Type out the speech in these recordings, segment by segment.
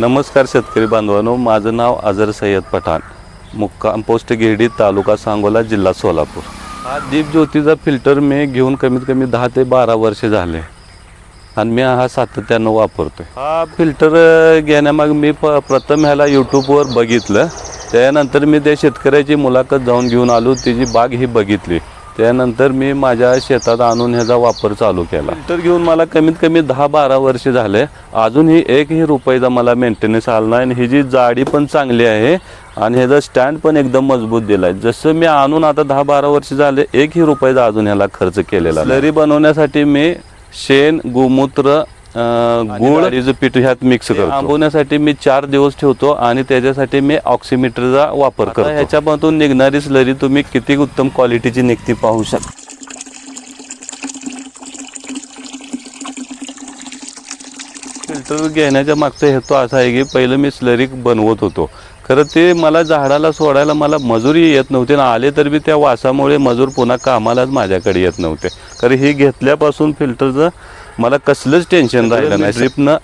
नमस्कार शेतकरी बांधवांनो माझं नाव आझर सय्यद पठाण मुक्काम पोस्ट गिरडी तालुका सांगोला जिल्हा सोलापूर. हा दीप ज्योतीचा फिल्टर मी घेऊन कमीत कमी दहा ते बारा वर्ष झाले आणि मी हा सातत्यानं वापरतो हा फिल्टर घेण्यामाग मी प प्रथम ह्याला यूट्यूबवर बघितलं. त्यानंतर मी त्या शेतकऱ्याची मुलाखत जाऊन घेऊन आलो त्याची बाग ही बघितली. त्यानंतर मी माझ्या शेतात आणून ह्याचा वापर चालू केला. तर घेऊन मला कमीत कमी दहा बारा वर्ष झाले. अजूनही एकही रुपयाचा मला मेंटेनन्स आला नाही आणि ही जी जाडी पण चांगली आहे आणि ह्याचा स्टँड पण एकदम मजबूत दिला आहे जसं मी आणून आता दहा बारा वर्ष झाले एकही रुपयाचा अजून ह्याला खर्च केलेला स्लरी बनवण्यासाठी मी शेण गोमूत्र गुळ पीठ ह्यात मिक्स करतो. आंबवण्यासाठी मी चार दिवस ठेवतो आणि त्याच्यासाठी मी ऑक्सिमीटरचा वापर करतो. ह्याच्यामधून निघणारी स्लरी तुम्ही किती उत्तम क्वालिटीची निघती पाहू शकता फिल्टर घेण्याच्या मागचा हेतू असा आहे की पहिलं मी स्लरी बनवत होतो. खरं ते मला झाडाला सोडायला मला मजुरी येत नव्हती आणि आले तर बी त्या वासामुळे मजूर पुन्हा कामालाच माझ्याकडे येत नव्हते. कारण हे घेतल्यापासून फिल्टरचं मला कसलंच टेन्शन राहिलं नाही. ड्रिपनं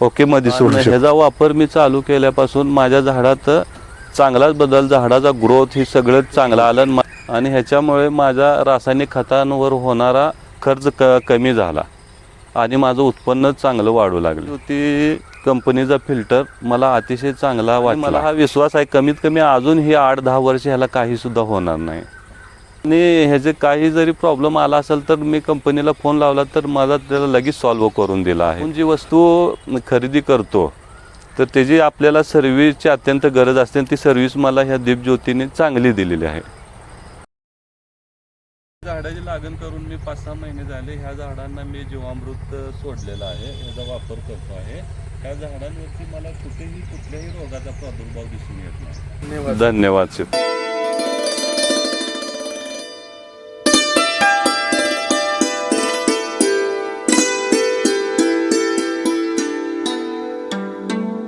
ओके मध्ये सोडू ह्याचा वापर मी चालू केल्यापासून माझ्या झाडात चांगलाच बदल झाडाचा ग्रोथ ही सगळं चांगलं आलं आणि ह्याच्यामुळे माझा रासायनिक खतांवर होणारा खर्च क कमी झाला. आणि माझं उत्पन्न चांगलं वाढू लागलं. ती कंपनीचा फिल्टर मला अतिशय चांगला वाटला मला हा विश्वास आहे कमीत कमी अजून ही आठ दहा वर्ष ह्याला काही सुद्धा होणार नाही. आणि ह्याचे काही जरी प्रॉब्लेम आला असेल तर मी कंपनीला फोन लावला तर माझा त्याला लगेच सॉल्व्ह करून दिला आहे. आपण जी वस्तू खरेदी करतो तर त्याची आपल्याला सर्व्हिसची अत्यंत गरज असते आणि ती सर्व्हिस मला ह्या दीपज्योतीने चांगली दिलेली आहे. झाडाची लागण करून मी पाच सहा महिने झाले ह्या झाडांना मी जीवामृत सोडलेलं आहे ह्याचा वापर करतो आहे. ह्या झाडांवरती मला कुठेही कुठल्याही रोगाचा प्रादुर्भाव दिसून येत नाही. धन्यवाद शेत